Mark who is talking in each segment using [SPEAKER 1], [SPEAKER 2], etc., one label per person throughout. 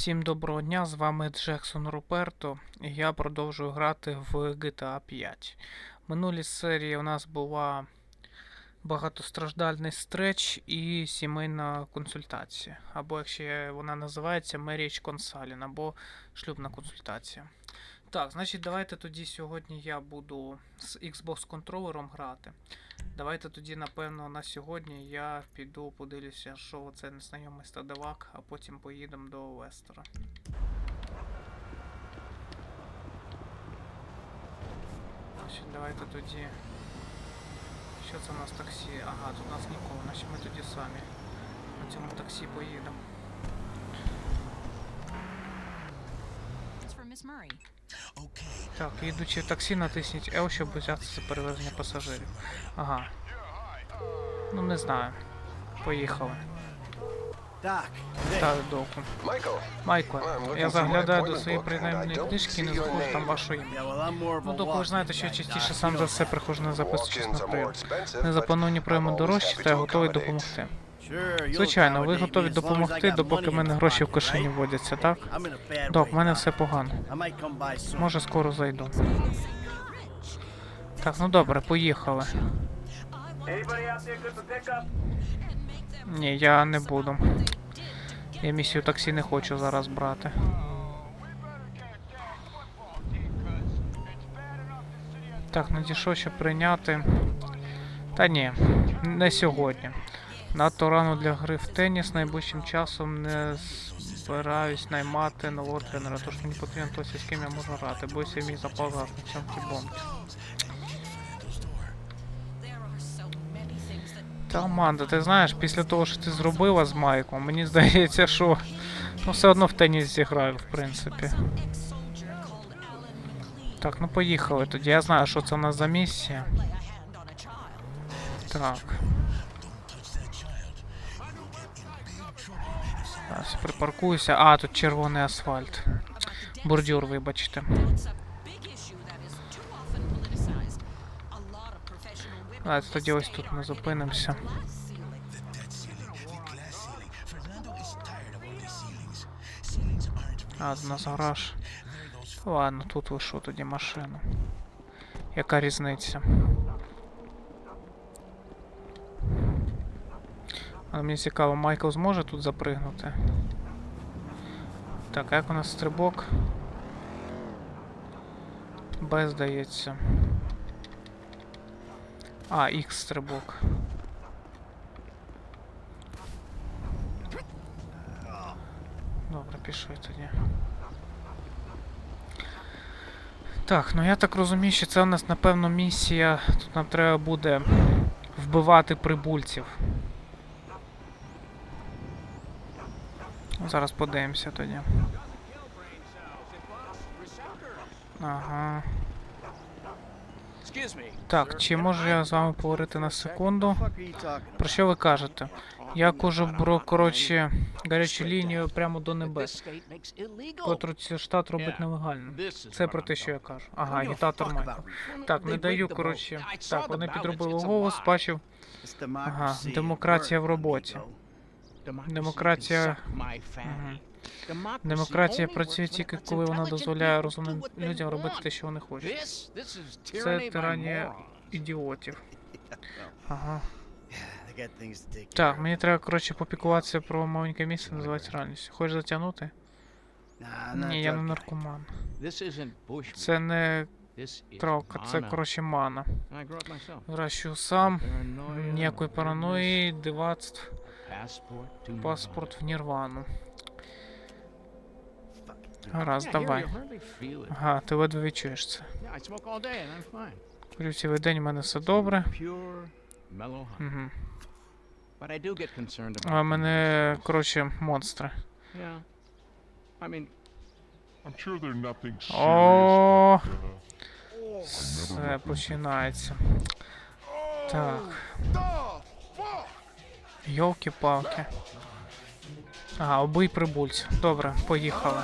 [SPEAKER 1] Всім доброго дня, з вами Джексон Руперто, і я продовжую грати в GTA 5. В минулій серії у нас була багатостраждальний стреч і сімейна консультація. Або якщо вона називається Marriage Consulting, або шлюбна консультація. Так, значить, давайте тоді сьогодні я буду з Xbox контролером грати. Давайте тоді, напевно, на сьогодні я піду подивлюся, що це незнайомий стадовак, а потім поїдемо до Лестера. Значить, давайте тоді. Що це у нас таксі? Ага, тут у нас нікого, значить ми тоді самі на цьому таксі поїдемо. Так, їдучи в таксі, натисніть L, щоб взятися за перевезення пасажирів. Ага. Ну не знаю. Поїхали. Так, доку. Майкле, я заглядаю до своєї принаймної книжки і не знаходжу там ваше ім'я. Ну, доки ви знаєте, що я частіше сам за все приходжу на
[SPEAKER 2] more
[SPEAKER 1] наперед.
[SPEAKER 2] expensive,
[SPEAKER 1] Незаплановані прийоми дорожчі, та я готовий допомогти. Звичайно, ви готові допомогти, допоки в мене гроші в кишені водяться, так? Док, в мене все погано. Може скоро зайду. Так, ну добре, поїхали. Ні, я не буду. Я місію таксі не хочу зараз брати. Так, надійшов, щоб прийняти. Та ні, не сьогодні. Надто рано для гри в теніс найближчим часом не збираюсь наймати нового тренера, тож мені потрібен хтось, з ким я можу грати, бо ось мій запал на цьому
[SPEAKER 3] that
[SPEAKER 1] Та Аманда, ти знаєш, після того, що ти зробила з Майком, мені здається, що ну все одно в теніс зіграю, в принципі. Так, ну поїхали тоді. Я знаю, що це у нас за місія. Так. Зараз припаркуюся. А, тут червоний асфальт. Бордюр, вибачте. Давайте тоді ось тут ми зупинимося. А, у нас гараж. Ладно, тут лишу тоді машину. Яка різниця? А мені цікаво, Майкл зможе тут запригнути? Так, як у нас стрибок? Б, здається. А, X стрибок. Добре, пішли тоді. Так, ну я так розумію, що це у нас напевно місія. Тут нам треба буде вбивати прибульців. Зараз подивимося тоді. Ага. Так, чи можу я з вами поговорити на секунду? Про що ви кажете? Я кажу про, коротше, гарячу лінію прямо до небес, котру цей штат робить нелегально. Це про те, що я кажу. Ага, агітатор Майкл. Так, не даю, коротше. Так, вони підробили голос, бачив.
[SPEAKER 4] At
[SPEAKER 1] демократія в роботі. Демократія. Демократія працює тільки коли вона дозволяє розумним людям робити те, що вони хочуть. Це тиранія ідіотів. Ага. Так, мені треба, коротше, попікуватися про маленьке місце, називається реальністю. Хочеш затягнути? Ні, я не наркоман. Це не травка, це, коротше, мана. Вирощую сам, ніякої параної, дивацтв, паспорт в Нірвану. Гаразд, давай. Ага, ти ледве відчуєш це. Курю цілий день, у мене все добре. Угу. А мене, коротше, монстри. О,
[SPEAKER 5] uh,
[SPEAKER 1] все починається. Так. Йолки-палки. Ага, обий прибульця. Добре, поїхали.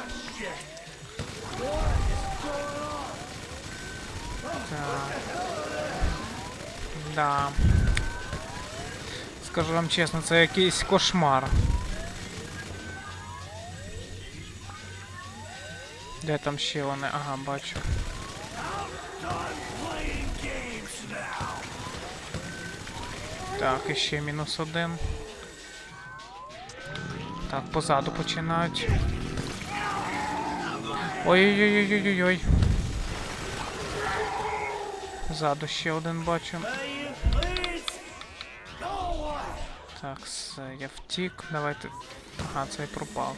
[SPEAKER 1] Так. Да. Скажу вам чесно, це якийсь кошмар. Де там ще вони? Ага, бачу. Так, і ще мінус один. Так, позаду починають. Ой-ой-ой-ой-ой-ой. Ззаду ще один бачу. Так, все, я втік. Давайте. Ага, цей пропав.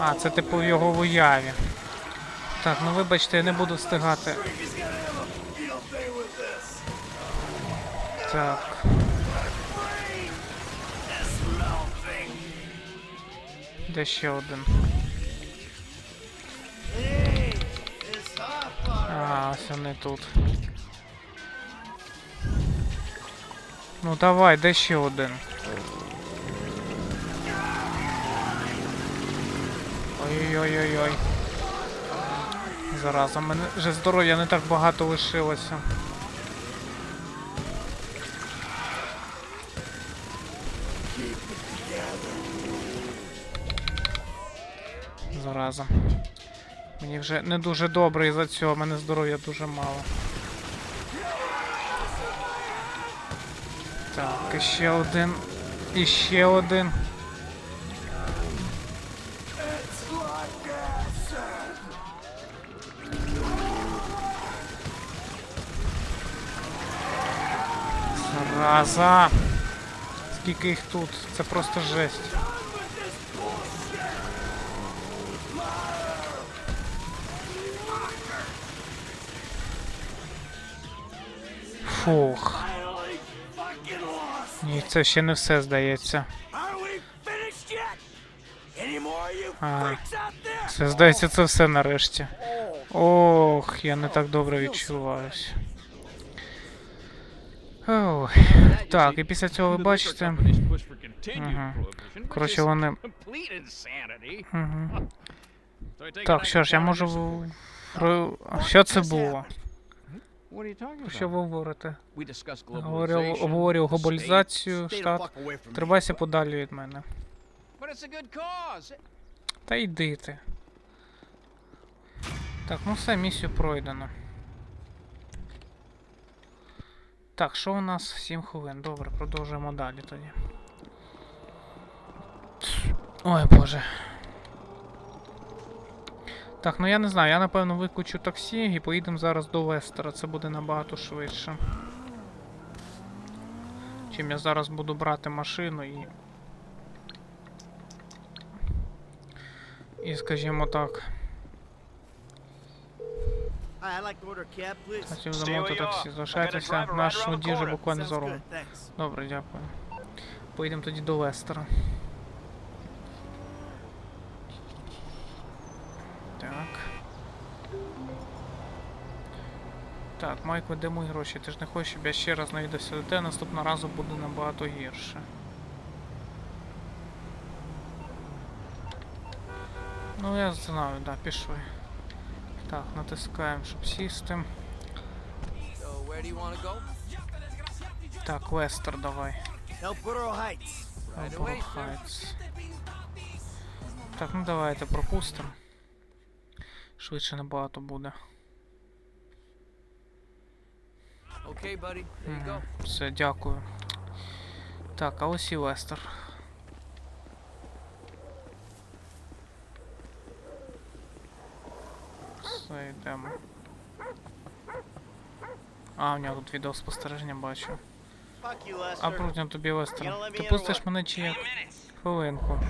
[SPEAKER 1] А, це типу в його уяві. Так, ну вибачте, я не буду встигати. Так. Де ще один? А, ось вони тут. Ну давай, де ще один? Ой-ой-ой-ой. Зараза, мене вже здоров'я не так багато лишилося. Зараза. Мені вже не дуже добре із-за цього, мене здоров'я дуже мало. Так, і ще один. І ще один. Зараза! Скільки їх тут? Це просто жесть. Фух. Ні, це ще не все здається. А, це здається, це все нарешті. Ох, я не так добре відчуваюсь. Ох. Так, і після цього ви бачите. Ага. Коротше, вони. Угу. Так, що ж, я можу. Що це було? Що ви говорите? Говорив, обговорював глобалізацію, штат. Тримайся подалі від мене. Та йди ти. Так, ну все, місію пройдено. Так, що у нас 7 хвилин? Добре, продовжуємо далі тоді. Ой боже. Так, ну я не знаю, я напевно викличу таксі і поїдемо зараз до Лестера. Це буде набагато швидше. Чим я зараз буду брати машину і. І скажімо так. Хотів замовити таксі. Залишайтеся. Наш водій вже буквально за
[SPEAKER 4] thanks.
[SPEAKER 1] Добре, дякую. Поїдемо тоді до Лестера. Так. Так, Майко, де мої гроші? Ти ж не хочеш, щоб я ще раз навідався до тебе, наступного разу буде набагато гірше. Ну я знаю, да, пішли. Так, натискаємо, щоб сісти. Так, Лестер давай.
[SPEAKER 4] Heights.
[SPEAKER 1] Так, ну давайте пропустимо. Швидше набагато буде.
[SPEAKER 2] Okay, you go.
[SPEAKER 1] Мгм, Все, дякую. Так, а ось і Лестер. Все, йдемо. А, у нього тут відеоспостереження бачу.
[SPEAKER 4] Fuck.
[SPEAKER 1] А прутня тобі Лестер. Ти пустиш мене чи як? Хвилинку.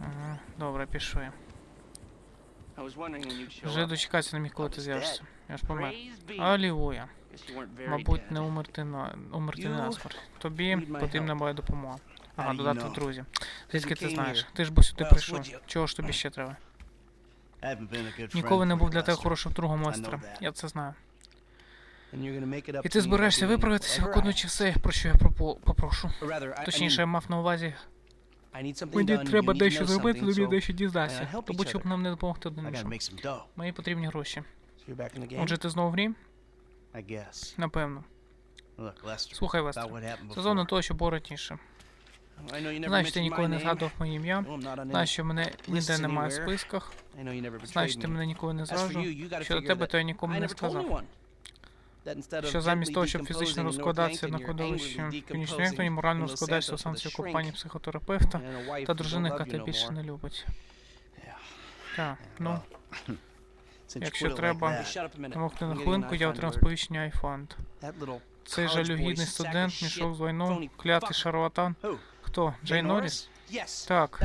[SPEAKER 1] Ага, добре, пішли. Вже дочекатися не міг, коли ти з'явишся. Я ж помер. Алілуя. Мабуть, не умерти на умерти
[SPEAKER 2] You
[SPEAKER 1] на смерть. Тобі потрібна моя допомога. Ага, додати друзі. Звідки ти знаєш? Ти ж бо сюди прийшов. Чого ж тобі ще треба? Ніколи не був для тебе хорошим другом Лестера. Я це знаю. І ти збираєшся виправитися, виконуючи все, про що я попрошу. Точніше, я мав на увазі, мені треба дещо зробити, тобі дещо дізнатися. Тому щоб нам не допомогти один іншому. Мені потрібні гроші. Отже, ти знову в грі? Напевно. Слухай, Це зона
[SPEAKER 4] before.
[SPEAKER 1] того, що було раніше. Що ти ніколи не згадував моє ім'я.
[SPEAKER 6] Any.
[SPEAKER 1] що мене ніде немає в списках.
[SPEAKER 6] Betrayed
[SPEAKER 1] ти мене ніколи не
[SPEAKER 6] gotta
[SPEAKER 1] Щодо тебе, то я нікому не сказав. Що замість того, щоб фізично розкладатися на кладовищі Північної морально розкладаєшся санкції
[SPEAKER 6] a
[SPEAKER 1] компанії психотерапевта та дружина, яка тебе більше не любить. Так, ну, Якщо треба-. Помогти на хвилинку, я отримав сповіщення iFund. Цей жалюгідний студент мішов з війну, клятий шарлатан. Хто? Джей Норріс? Так.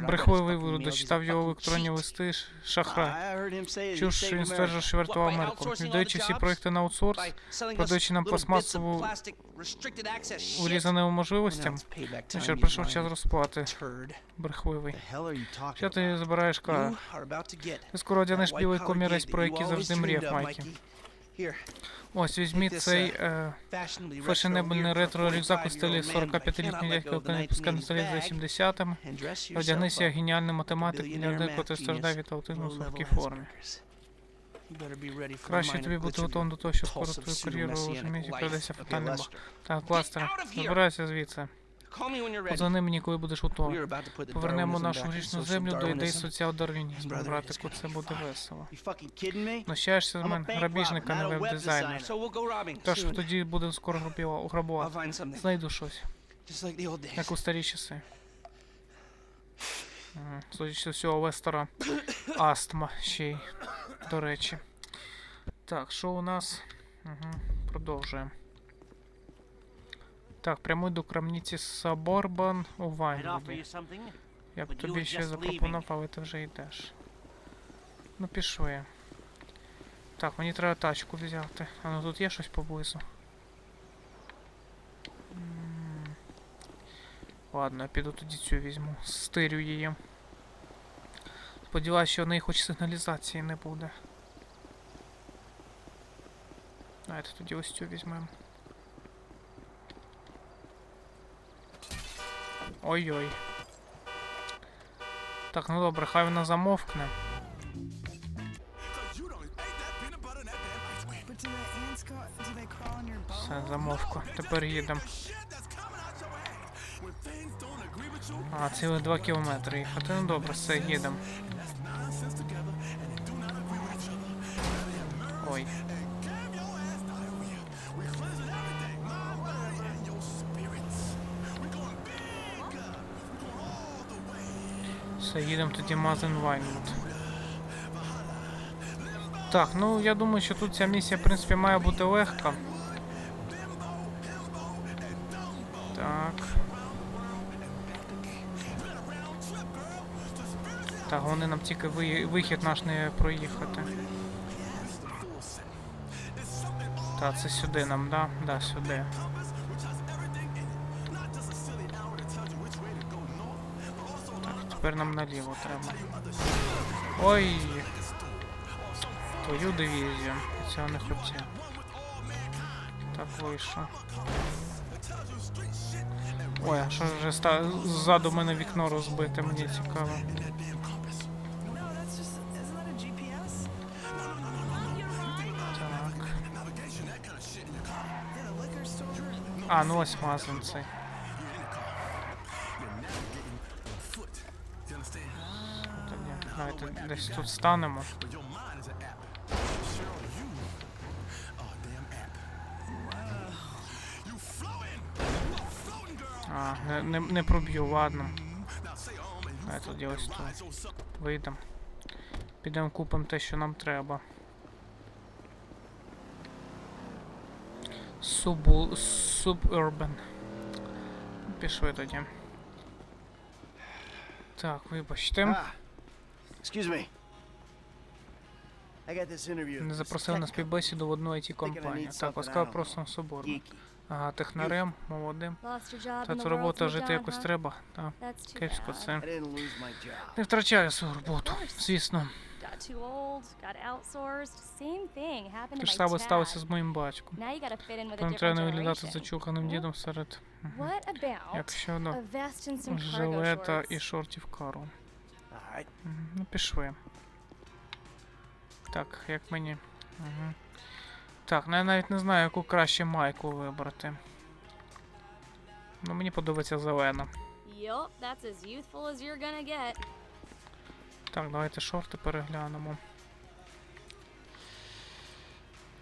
[SPEAKER 1] Брехливий
[SPEAKER 6] a
[SPEAKER 1] дочитав його електронні листи, ш- шахрай.
[SPEAKER 4] I heard him say that he
[SPEAKER 1] Чув, що він стверджував, що врятував Америку. Віддаючи всі проекти на аутсорс, продаючи нам пластмасову урізаним можливостям, ну що прийшов час розплати. Брехливий. Що ти збираєш
[SPEAKER 6] You
[SPEAKER 1] ка?
[SPEAKER 6] are about to get
[SPEAKER 1] Ти скоро одягнеш білий комірець, про який завжди мріяв, Майкі. Ось візьміть цей
[SPEAKER 6] uh,
[SPEAKER 1] е, фешенебельний ретро рюкзак у
[SPEAKER 6] 45-year-old
[SPEAKER 1] стилі
[SPEAKER 6] man, but I
[SPEAKER 1] 45-літнього дядька, який не пускає на столі за
[SPEAKER 6] bag
[SPEAKER 1] 70-ми.
[SPEAKER 6] and dress yourself
[SPEAKER 1] Одягнися геніальний математик, мільярдер, котрий страждає від аутизму в сухій формі. Краще тобі бути готовим до того, що скоро твою кар'єру
[SPEAKER 6] life.
[SPEAKER 1] придеться
[SPEAKER 4] Okay,
[SPEAKER 1] фатальний бах. Так, кластер, забирайся звідси. Позвони мені, коли будеш готовий. Повернемо нашу грішну землю до ідей
[SPEAKER 6] Darwinism.
[SPEAKER 1] соціал-дарвінізму. Братику, це буде весело.
[SPEAKER 4] Me?
[SPEAKER 1] Знущаєшся з мене, грабіжника, не веб-дизайнер. Тож тоді буде скоро грабувати. Знайду щось, як у старі часи. Судячи з всього, Лестера астма ще й, до речі. Так, що у нас? Угу, продовжуємо. Так, прямуй до крамниці Саборбан у Вайнвуді. Я б тобі ще запропонував, але ти вже йдеш. Ну пішли. Так, мені треба тачку взяти. А ну тут є щось поблизу. М. Ладно, я піду тоді цю візьму. Стирю її. Сподіваюсь, що в неї хоч сигналізації не буде. Давайте тоді ось цю візьмемо. Ой-ой. Так, ну добре, хай вона замовкне. Все, замовку. Тепер їдемо. А, цілих 2 кілометри їхати. Ну добре, все, їдемо. Все, їдемо тоді Мазен. Так, ну я думаю, що тут ця місія, в принципі, має бути легка. Так. Так, вони нам тільки ви- вихід наш не проїхати. Так, це сюди нам, да? Да, сюди. Тепер нам наліво треба. Ой! Твою дивізію. Цього не хотів. Так вийшло. Ой, а що ж вже ста... ззаду мене вікно розбите, мені цікаво. Так. А, ну ось мазан цей. Давайте десь тут станемо. А, не, не, не проб'ю, ладно. Давай тоді ось тут. Вийдемо. Підемо купимо те, що нам треба. Субу... Suburban. Пішли тоді. Так, вибачте.
[SPEAKER 4] Excuse me. I got this interview.
[SPEAKER 1] Не запросив на співбесіду в одну it компанію. Так, ласкаво просимо Субурбан. Ага, технарем, молодим. Та цю роботу жити якось треба.
[SPEAKER 7] Too
[SPEAKER 1] кепсько це. Не втрачаю свою роботу, звісно. Те ж саме сталося з моїм батьком.
[SPEAKER 7] Different
[SPEAKER 1] треба не виглядати зачуханим дідом серед як щодо жилета і шортів кару. Ну, пішли. Так, як мені. Угу. Так, ну я навіть не знаю, яку краще майку вибрати. Ну, мені подобається зелена.
[SPEAKER 7] Yup, that's as youthful as you're gonna get.
[SPEAKER 1] Так, давайте шорти переглянемо.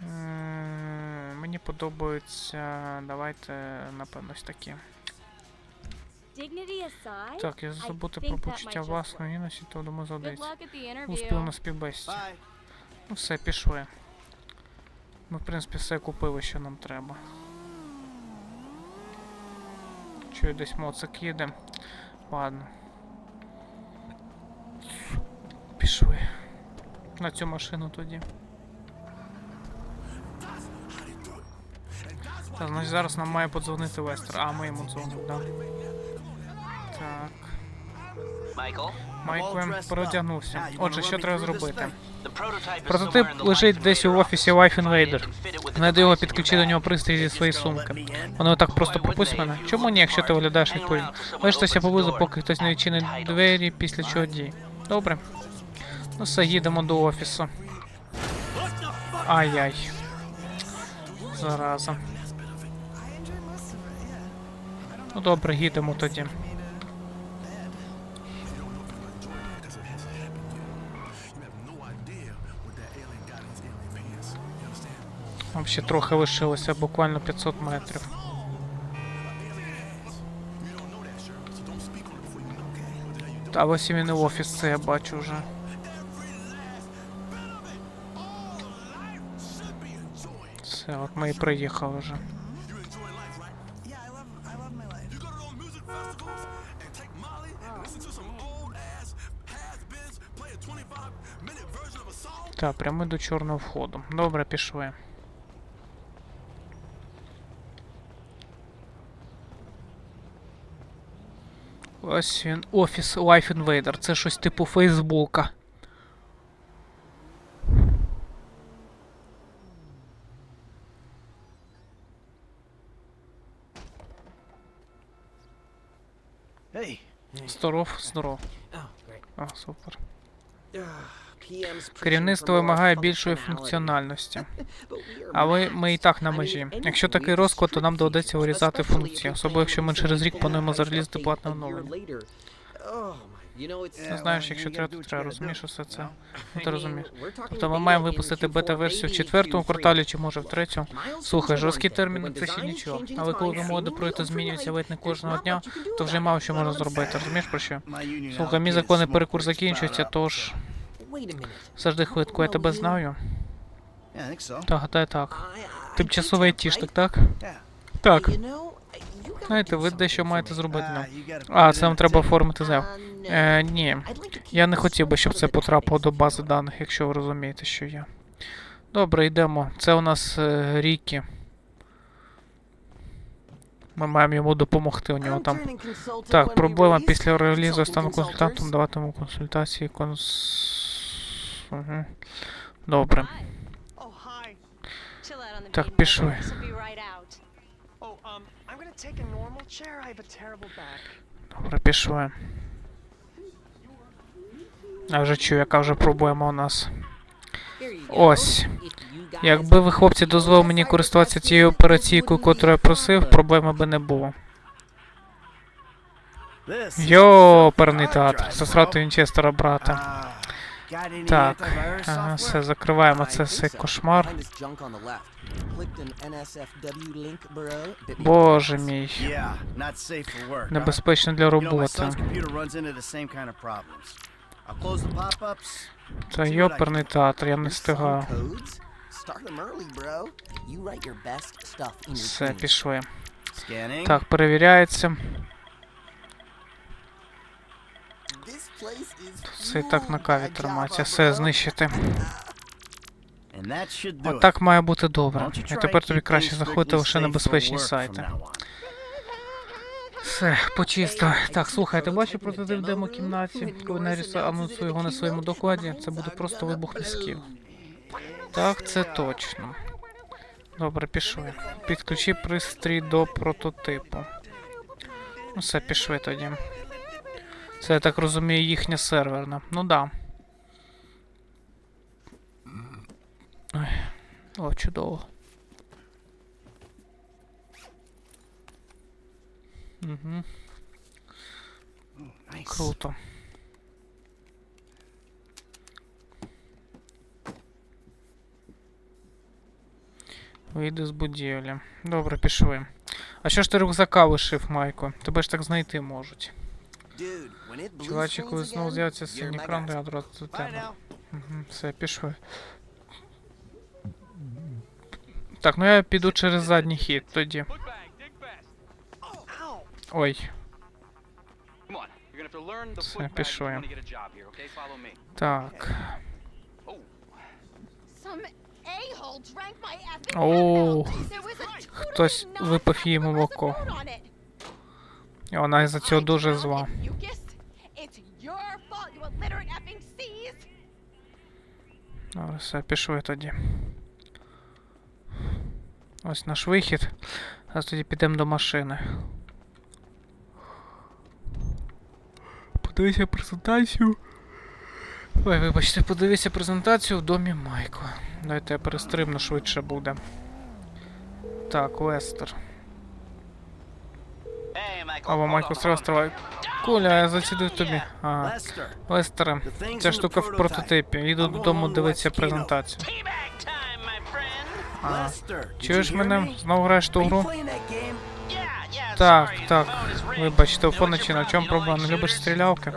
[SPEAKER 1] М, Мені подобаються. Давайте, напевно, ось такі. Так, я
[SPEAKER 7] I
[SPEAKER 1] забути
[SPEAKER 7] think
[SPEAKER 1] про
[SPEAKER 7] that
[SPEAKER 1] почуття власної гідності,
[SPEAKER 7] the
[SPEAKER 1] Успіх
[SPEAKER 7] interview.
[SPEAKER 1] на співбесті. Ну все, пішли. Ми, в принципі, все купили, що нам треба. Чую, десь моцик їде. Ладно. Пішли. На цю машину тоді. Так, значить зараз нам має подзвонити Вестер. А, ми йому дзвонимо, да. Так.
[SPEAKER 8] Michael,
[SPEAKER 1] Майклем переодягнувся. Отже, що треба зробити? Прототип лежить десь у офісі. Life
[SPEAKER 8] the
[SPEAKER 1] Знайди його, підключи до нього пристрій зі своєї сумки. Воно так просто пропустить мене. Чому ні, якщо ти виглядаєш
[SPEAKER 8] someone
[SPEAKER 1] Лиштеся поблизу, поки хтось не відчинить двері, після чого дій. Добре. Ну все, їдемо до офісу. Ай-яй. Зараза. Ну добре, їдемо тоді. Ще трохи лишилося, буквально 500 метрів. Та ось і він іменно офіс, це я бачу вже. Все, от ми і приїхали вже. Так, прямо до чорного входу. Добре, пішли. Ось він, офіс Life Invader. Це щось типу Фейсбука. Здоров, здоров.
[SPEAKER 6] Oh.
[SPEAKER 1] А, супер. Керівництво вимагає більшої функціональності. Але ми і так на межі. Якщо такий розклад, то нам доведеться вирізати функції, особливо якщо ми через рік плануємо зарелізити платне оновлення. Ну знаєш, якщо треба, то треба, розумієш усе це. Ну, ти розумієш. Тобто ми маємо випустити бета-версію в четвертому кварталі чи може в третьому. Слухай, жорсткі терміни це ще нічого. Але коли вимоги до проєкту змінюються ледь не кожного дня, то вже мало що можна зробити. Розумієш про що? Слухай, мій законний перекур закінчується, тож завжди хвидко, я тебе знаю.
[SPEAKER 4] Yeah, I think so.
[SPEAKER 1] Та гадай так. Тимчасовий айтішник, так? Так. Знаєте, ви дещо маєте зробити
[SPEAKER 4] Ah,
[SPEAKER 1] нам. А, це вам треба оформити заяву. Е, ні. Я не хотів би, щоб це потрапило до бази даних, якщо ви розумієте, що я. Добре, йдемо. Це у нас е, Рікі. Ми маємо йому допомогти у нього там. Так, проблема після релізу стану консультантом, даватиму консультації конс. Угу. Добре. Так, пішли. Добре, пішли. Я вже чую, яка вже проблема у нас. Ось. Якби ви, хлопці, дозволили мені користуватися тією операційкою, котру я просив, проблеми би не було. Йоперний
[SPEAKER 4] hard
[SPEAKER 1] театр.
[SPEAKER 4] bro.
[SPEAKER 1] Вінчестера брата.
[SPEAKER 4] Ah,
[SPEAKER 1] Так, все, закриваємо це цей кошмар. Боже мій. Небезпечно для роботи. Та йоперний театр, я не встигаю. Все, пішли. Так, перевіряється. Все і так на каві тримається. Все, знищити.
[SPEAKER 4] And that should do it.
[SPEAKER 1] Отак має бути добре. І тепер тобі краще заходити лише на безпечні сайти. Все, почисто. Так, слухай, ти бачив прототип в демо-кімнаті? Коли Неріс анонсує його на своєму докладі, це буде просто вибух мізків. Так, це точно. Добре, пішли. Підключи пристрій до прототипу. Ну все, пішли тоді. Це, я так розумію, їхня серверна. Ну да. Ой. О, чудово. Угу. Круто. Вийди з будівлі. Добре, пішли. А що ж ти рюкзака лишив, Майко? Тебе ж так знайти можуть.
[SPEAKER 4] Dude,
[SPEAKER 1] Чувачі, коли знову з'явиться синій
[SPEAKER 4] guy.
[SPEAKER 1] я одразу до тебе. Угу, все, пішли. Так, ну я піду через задній хід тоді. Ой, Все, пішли. так. Oh.
[SPEAKER 7] A
[SPEAKER 1] Хтось випив її
[SPEAKER 7] non-Nebraska
[SPEAKER 1] молоко. І вона із-за цього дуже зла.
[SPEAKER 7] You illiterate effing seas.
[SPEAKER 1] Добре, все, пішли тоді. Ось наш вихід. Зараз тоді підемо до машини. Подивися презентацію. Ой, вибачте, подивися презентацію в домі Майко. Давайте я перестрибну швидше буде. Так, Лестер. Або
[SPEAKER 8] on.
[SPEAKER 1] стривай, стривай. Куля, я зацідив тобі. Ага. Лестере, ця штука в прототипі.
[SPEAKER 4] Going
[SPEAKER 1] додому дивитися презентацію. Ага. Чуєш мене? Знову граєш ту гру? Так, так. Вибач, телефон. В
[SPEAKER 8] problem?
[SPEAKER 1] чому проблема? Не любиш стрілялки?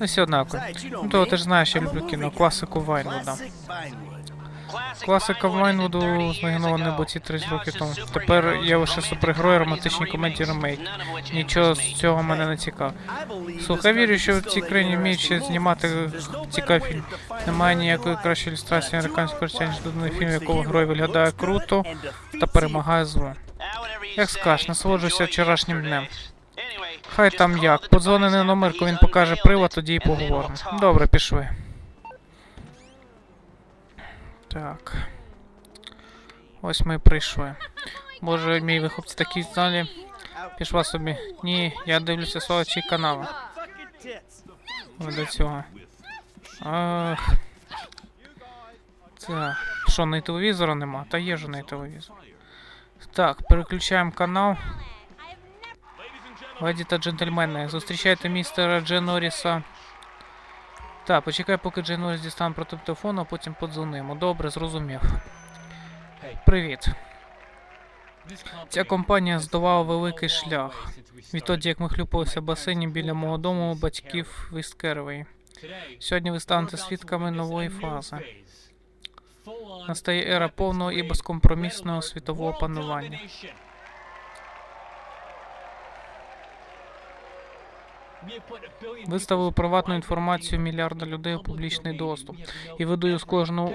[SPEAKER 1] Ну,
[SPEAKER 4] you know
[SPEAKER 1] Ну, то ти ж знаєш, я люблю кіно, класику Вайнвуда. Класика Вайнвуду
[SPEAKER 8] 30
[SPEAKER 1] знайомила
[SPEAKER 8] years
[SPEAKER 1] ці 30 років тому. Тепер є лише
[SPEAKER 8] romantic
[SPEAKER 1] супергерої, романтичні комедії,
[SPEAKER 8] which
[SPEAKER 1] Нічого з цього мене не цікавить.
[SPEAKER 4] I
[SPEAKER 1] Слухай, вірю, що в цій країні вміють ще знімати
[SPEAKER 4] to define
[SPEAKER 1] Немає ніякої кращої ілюстрації американського
[SPEAKER 4] two-hour
[SPEAKER 1] ніж доданий фільм, якого герой виглядає круто та перемагає зло. Як скажеш, насолоджуйся вчорашнім днем. Хай там як. Подзвони на номерку, він покаже привод, тоді і поговоримо. Добре, пішли. Так. Ось ми прийшли. Боже мій, ви хлопці такі зналі. Пішла собі. Ні, я дивлюся сволочі канали. Ви до цього. Ах. Так. Що, на телевізора нема? Та є ж на телевізор. Так, переключаємо канал. Леді та джентльмени, зустрічайте містера Джен Норріса. Так, почекай, поки Норріс дістане проти телефону, а потім подзвонимо. Добре, зрозумів. Привіт. Ця компанія здолала великий шлях. Відтоді, як ми хлюпалися в басейні біля мого дому батьків в Іскервей. Сьогодні ви станете свідками нової фази. Настає ера повного і безкомпромісного світового панування. Виставили приватну інформацію мільярда людей у публічний доступ і видаю з кожного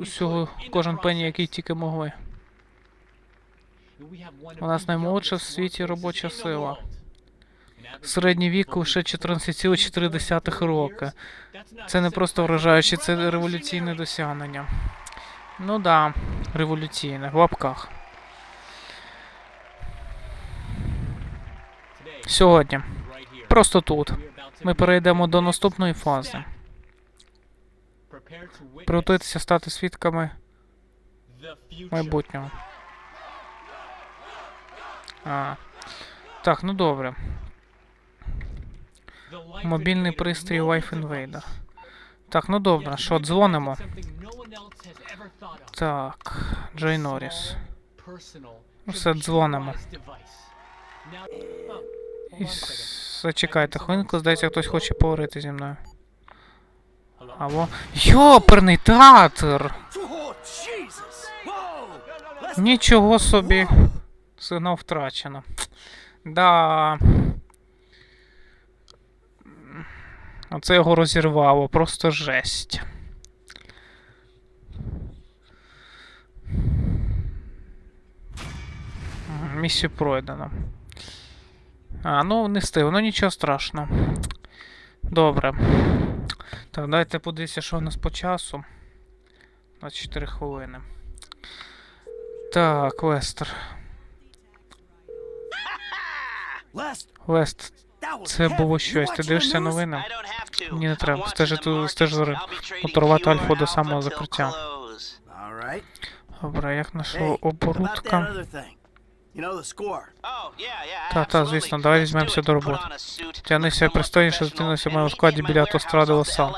[SPEAKER 1] всього кожен пені, який тільки могли. У нас наймолодша в світі робоча сила. Середній вік лише 14,4 роки. Це не просто вражаюче, це революційне досягнення. Ну да, революційне, в лапках. Сьогодні. Просто тут. Ми перейдемо до наступної фази. Приготуйтеся стати свідками майбутнього. А. Так, ну добре. Мобільний пристрій Life Invader. Так, ну добре, що, дзвонимо? Так, Джей Норріс. Ну все, дзвонимо. І зачекайте хвилинку, здається, хтось хоче поговорити зі мною. Алло. Йоперний театр! Нічого собі. Сигнал втрачено. Да. Оце його розірвало, просто жесть. Місію пройдено. А, ну не встиг, ну нічого страшного. Добре. Так, дайте подивитися, що у нас по часу. 24 хвилини. Так, Лестер. Лест, це було щось. Ти дивишся новини? Ні, не треба.
[SPEAKER 8] watching
[SPEAKER 1] Стежи
[SPEAKER 8] the
[SPEAKER 1] ту- стеж Контролювати
[SPEAKER 8] pure
[SPEAKER 1] альфа до самого закриття. Добре, як наша оборудка? Та, та, звісно, давай візьмемося до роботи.
[SPEAKER 8] somewhat
[SPEAKER 1] пристойніше,
[SPEAKER 8] professional,
[SPEAKER 1] в моєму складі біля автостради Лоса.
[SPEAKER 8] Oh,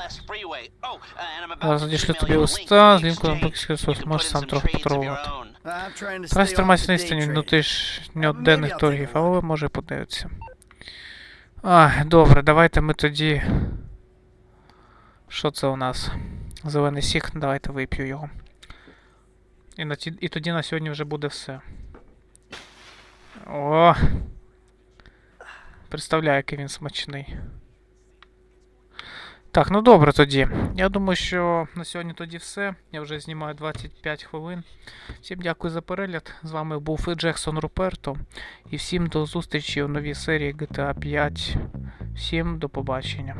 [SPEAKER 1] Зараз надішлю тобі листа, з лінком на
[SPEAKER 8] can
[SPEAKER 1] можеш сам трохи поторгувати. триматися
[SPEAKER 4] the
[SPEAKER 1] на внутрішньоденних
[SPEAKER 4] Maybe I'll
[SPEAKER 1] торгів, але може подивитися. А, добре, давайте ми тоді. Що це у нас? Зелений сік, давайте вип'ю його. І, на ті... і тоді на сьогодні вже буде все. О! Представляю, який він смачний. Так, ну добре тоді. Я думаю, що на сьогодні тоді все. Я вже знімаю 25 хвилин. Всім дякую за перегляд. З вами був Джексон Руперто. І всім до зустрічі у новій серії GTA 5. Всім до побачення.